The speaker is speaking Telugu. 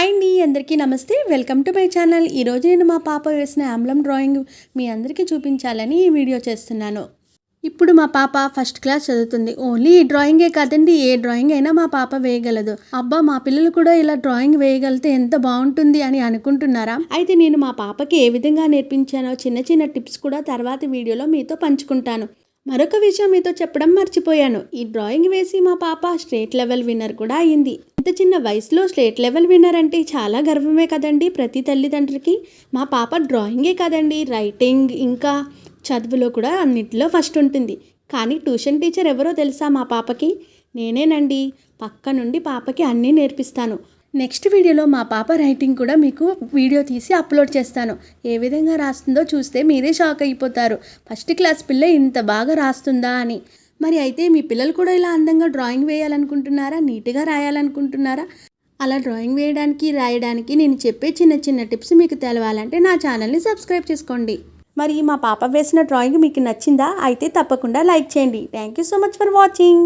హాయ్ అండి అందరికీ నమస్తే. Welcome to my channel. ఈరోజు నేను మా పాప వేసిన ఆమ్లం డ్రాయింగ్ మీ అందరికీ చూపించాలని ఈ వీడియో చేస్తున్నాను. ఇప్పుడు మా పాప ఫస్ట్ క్లాస్ చదువుతుంది. ఓన్లీ ఈ డ్రాయింగే కాదండి ఏ డ్రాయింగ్ అయినా మా పాప వేయగలదు. అబ్బా మా పిల్లలు కూడా ఇలా డ్రాయింగ్ వేయగలిగితే ఎంత బాగుంటుంది అని అనుకుంటున్నారా? అయితే నేను మా పాపకి ఏ విధంగా నేర్పించానో చిన్న చిన్న టిప్స్ కూడా తర్వాత వీడియోలో మీతో పంచుకుంటాను. మరొక విషయం మీతో చెప్పడం మర్చిపోయాను. ఈ డ్రాయింగ్ వేసి మా పాప స్టేట్ లెవెల్ విన్నర్ కూడా అయింది. ఇంత చిన్న వయసులో స్టేట్ లెవెల్ విన్నర్ అంటే చాలా గర్వమే కదండి ప్రతి తల్లిదండ్రులకి. మా పాప డ్రాయింగే కదండి రైటింగ్ ఇంకా చదువులో కూడా అన్నింటిలో ఫస్ట్ ఉంటుంది. కానీ ట్యూషన్ టీచర్ ఎవరో తెలుసా మా పాపకి? నేనేనండి. పక్క నుండి పాపకి అన్నీ నేర్పిస్తాను. నెక్స్ట్ వీడియోలో మా పాప రైటింగ్ కూడా మీకు వీడియో తీసి అప్లోడ్ చేస్తాను. ఏ విధంగా రాస్తుందో చూస్తే మీరే షాక్ అయిపోతారు. ఫస్ట్ క్లాస్ పిల్ల ఇంత బాగా రాస్తుందా అని. మరి అయితే మీ పిల్లలు కూడా ఇలా అందంగా డ్రాయింగ్ వేయాలనుకుంటున్నారా? నీట్గా రాయాలనుకుంటున్నారా? అలా డ్రాయింగ్ వేయడానికి రాయడానికి నేను చెప్పే చిన్న చిన్న టిప్స్ మీకు తెలవాలంటే నా ఛానల్ని సబ్స్క్రైబ్ చేసుకోండి. మరి మా పాప వేసిన డ్రాయింగ్ మీకు నచ్చిందా? అయితే తప్పకుండా లైక్ చేయండి. Thank you so much for watching.